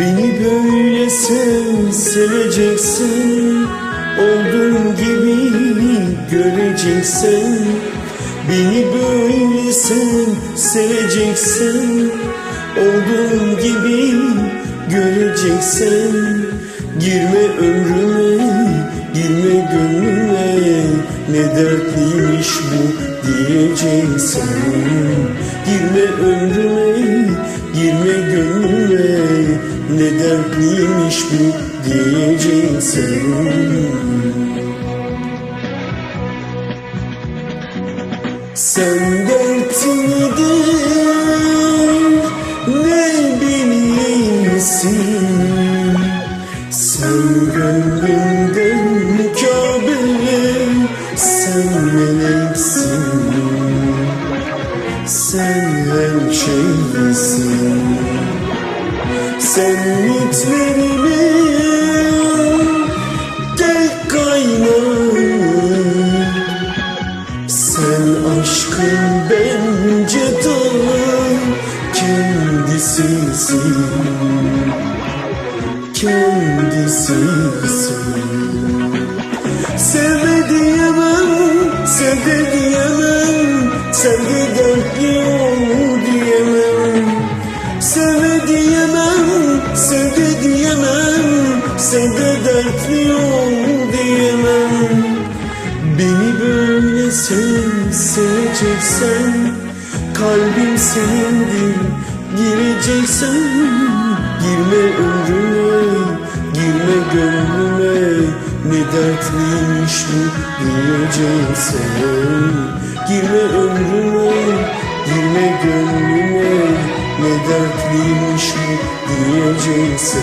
Beni böyle sev, seveceksin. Olduğum gibi göreceksin. Beni böyle sev, seveceksin. Olduğum gibi göreceksin. Girme ömrüme, girme gönlüme. Ne dertliymiş bu diyeceksin. Girme ömrüme, girme gönlüme Ne dertliymiş bu diyeceksin Sen dertlidir ne bilirsin Sen gönlümden Kabe Sen meleksin. Sen her şeysin Sen mitlerime Gel kaynar sen aşkın bence de kendisisin. Kendisisin. Sevme diyemem Sevde Sevde dertli ol diyemem. Beni böyle sev, seveceksen Kalbim senindir, gireceksen Girme ömrüme, girme gönlüme. Ne dertliymiş bu diyeceksen Girme ömrüme, girme gönlüme. Ne dertliymiş bu diyeceksen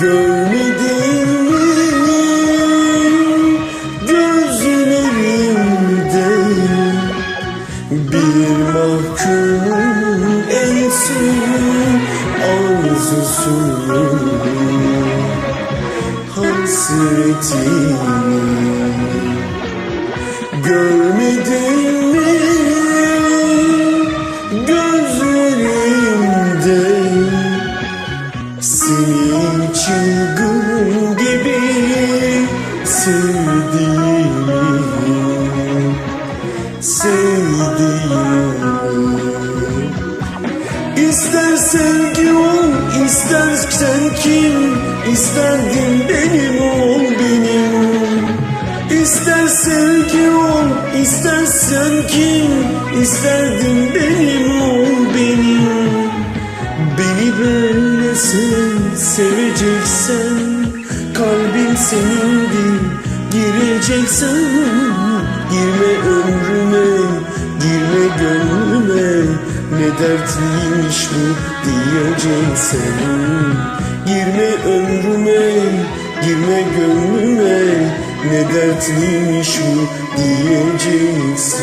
Görmedin mi gözlerimde bir mahkumun en son arzusunu hasretini Görmedin sevdiğimi Sevdiğimi İster ol, ister sen kim? İsterdin benim ol benim İster sevgi ol, ister kim? İsterdin benim ol benim Beni böyle sev, seveceksen senindir, gireceksen Girme ömrüme, girme gönlüme. Ne dertliymiş bu diyeceksen Girme ömrüme, girme gönlüme. Ne dertliymiş bu diyeceksin